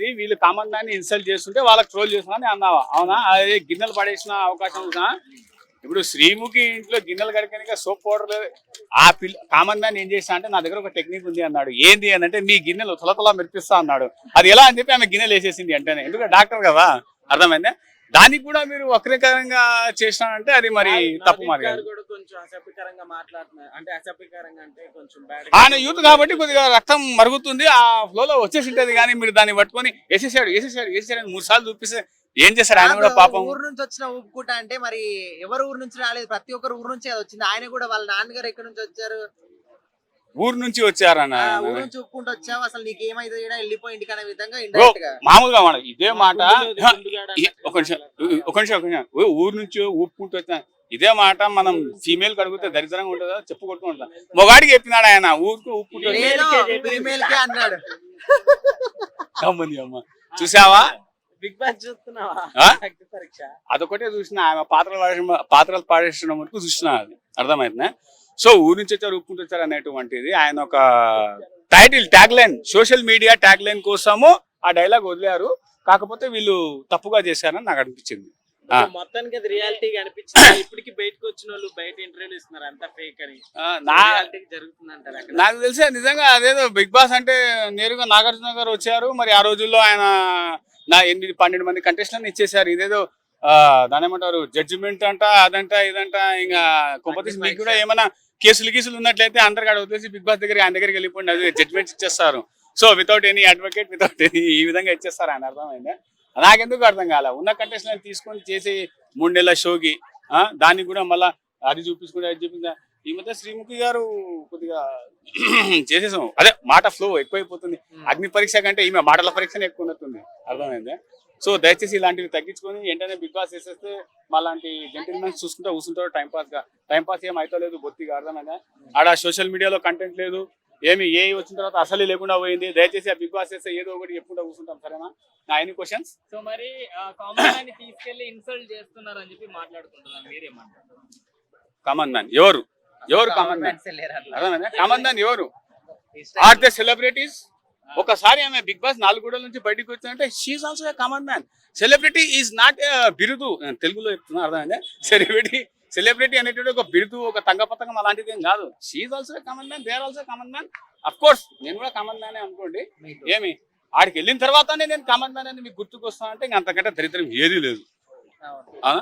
వీళ్ళు common man insult చేస్తుంటే వాళ్ళకి ట్రోల్ చేస్తున్నా అన్నావా? అవునా? అదే గిన్నెలు పడేసిన అవకాశం ఉందా? ఇప్పుడు శ్రీముఖి ఇంట్లో గిన్నెలు కడకనిక సోప్ పౌడర్. ఆ పిల్ల కామన్ మ్యాన్ ఏం చేసా అంటే నా దగ్గర ఒక టెక్నిక్ ఉంది అన్నాడు. ఏంది అని అంటే మీ గిన్నెలు తొలతలా మెరిపిస్తా అన్నాడు. అది ఎలా అని చెప్పి ఆమె గిన్నెలు వేసేసింది అంటేనే. ఎందుకంటే డాక్టర్ కదా అర్థమైందా? దానికి కూడా మీరు వక్రీకరంగా చేసినారంటే అది మరి తప్పు మరి అసభ్యకరంగా మాట్లాడుతున్నారు అంటే అసభ్యకరంగా అంటే కొంచెం బ్యాడ్ ఆయన యూత్ కాబట్టి కొద్దిగా రక్తం మరుగుతుంది ఆ ఫ్లోలో వచ్చేసి ఉంటది కానీ మీరు దాన్ని పట్టుకొని వేసేసాడు వేసేసాడు వేసేసాడు అని మూడు సార్లు చూపిస్తే ఏం చేస్తారు? ఆయన కూడా పాపం. ఊరు నుంచి వచ్చిన ఊపుకుంటా అంటే మరి ఎవరు ఊరు నుంచి రాలేదు? ప్రతి ఒక్కరు ఊరు నుంచి వచ్చింది. ఆయన కూడా వాళ్ళ నాన్నగారు ఎక్కడి నుంచి వచ్చారు? ఊరు నుంచి వచ్చారన్న ఊరు నుంచి ఊపుకుంటూ వచ్చావు అసలు నీకు ఏమైతే వెళ్ళిపోయి ఇంటికి అనే విధంగా ఇండైరెక్ట్గా. మామూలుగా మాట ఇదే మాట. ఒక నిమిషం ఒక నిమిషం ఒక నిమిషం. ఊరు నుంచి ఊపుకుంటూ వచ్చిన ఇదే మాట మనం ఫీమేల్ కడిగితే దరిద్రంగా ఉంటుందా? చెప్పు కొట్టుకుంటా మొగాడికి చెప్పినాడు ఆయన ఊరికి అమ్మ. చూసావా? బిగ్ బాస్ చూస్తున్నావా? అదొకటే చూసిన ఆమె పాత్రలు పాడేసిన పాత్రలు పాడేసిన వరకు చూసిన అది అర్థమైందా? సో ఊరి నుంచి వచ్చారు ఊపుకుంటూ వచ్చారు అనేటువంటిది ఆయన ఒక title tag line social media tag line కోసము ఆ డైలాగ్ వదిలారు. కాకపోతే వీళ్ళు తప్పుగా చేశారని నాకు అనిపించింది. మొత్తానికి అది రియాలిటీ అనిపించింది? ఇప్పటికి బయటకు వచ్చిన వాళ్ళు బయట ఇంటర్వ్యూలు ఇస్తున్నారు అంతా ఫేక్ అని. జరుగుతుంది అక్కడ? నాకు తెలిసి నిజంగా అదేదో బిగ్ బాస్ అంటే నేరుగా నాగార్జున గారు వచ్చారు మరి ఆ రోజుల్లో ఆయన నా ఎనిమిది పన్నెండు మంది కంటెస్టెంట్ ఇచ్చేసారు ఇదేదో దాని ఏమంటారు జడ్జిమెంట్ అంట అదంట ఇదంట ఇంకా కొంపతీసి మీకు కూడా ఏమైనా కేసులు గీసులు ఉన్నట్లయితే అందరు కాడ వదిలేసి బిగ్ బాస్ దగ్గర ఆయన దగ్గరికి వెళ్ళిపోండి అది జడ్జిమెంట్ ఇచ్చేస్తారు. So without any advocate without any ఈ విధంగా ఇచ్చేస్తారు ఆయన అర్థమైందా? నాకెందుకు అర్థం కాల? ఉన్న కంటెస్టెంట్ తీసుకొని చేసి మూడు నెలల షోకి దానికి కూడా మళ్ళా అది చూపించుకుంటే అది చూపించా ఈ మధ్య శ్రీముఖి గారు కొద్దిగా చేసేసాం. అదే మాట ఫ్లో ఎక్కువైపోతుంది. అగ్ని పరీక్ష కంటే ఈమె మాటల పరీక్షనే ఎక్కువ ఉన్నట్టుంది. అర్థమైందా? సో దయచేసి ఇలాంటివి తగ్గించుకొని వెంటనే బిగ్ బాస్ వేసేస్తే మాలాంటి జెంటిల్మెన్స్ చూసుకుంటూ కూర్చుంటారు టైం పాస్గా టైం పాస్ ఏం అవుతలేదు బొత్తిగా అర్థమైందా? ఆడ సోషల్ మీడియాలో కంటెంట్ లేదు. ఏమి ఏ వచ్చిన తర్వాత అసలే లేకుండా పోయింది. దయచేసి ఆ బిగ్ బాస్ వేస్తే ఏదో ఒకటి చెప్పుకుంటూ కూర్చుంటాం సరేనా? నా ఎన్ని క్వశ్చన్స్ సో మరి కామన్ తీసుకెళ్ళి ఇన్సల్ట్ చేస్తున్నారు అని చెప్పి మాట్లాడుకుంటున్నారు మీరేమంటారు? కామన్ మ్యాన్ ఎవరు? ఎవరు కామన్ మ్యాన్? అర్థమైందా? కామన్ మ్యాన్ ఎవరు? ఆర్ ద సెలబ్రిటీస్ ఒకసారి ఆమె బిగ్ బాస్ నాలుగు గూడల నుంచి బయటకు వచ్చిందంటే she also common man celebrity is not బిరుదు. తెలుగులో చెప్తున్నా అర్థమైందా? సెలబ్రిటీ సెలబ్రిటీ అనేటువంటి ఒక బిరుదు ఒక తంగ పతంగం అలాంటిది ఏం కాదు. She also common man they are also common man of course నేను కూడా కామన్ మ్యాన్ అనుకోండి. ఏమి? ఆడికి వెళ్ళిన తర్వాతనే నేను కామన్ మ్యాన్ అని మీకు గుర్తుకొస్తాను అంటే ఇంకా అంతకంటే దరిద్రం ఏదీ లేదు. ఆ?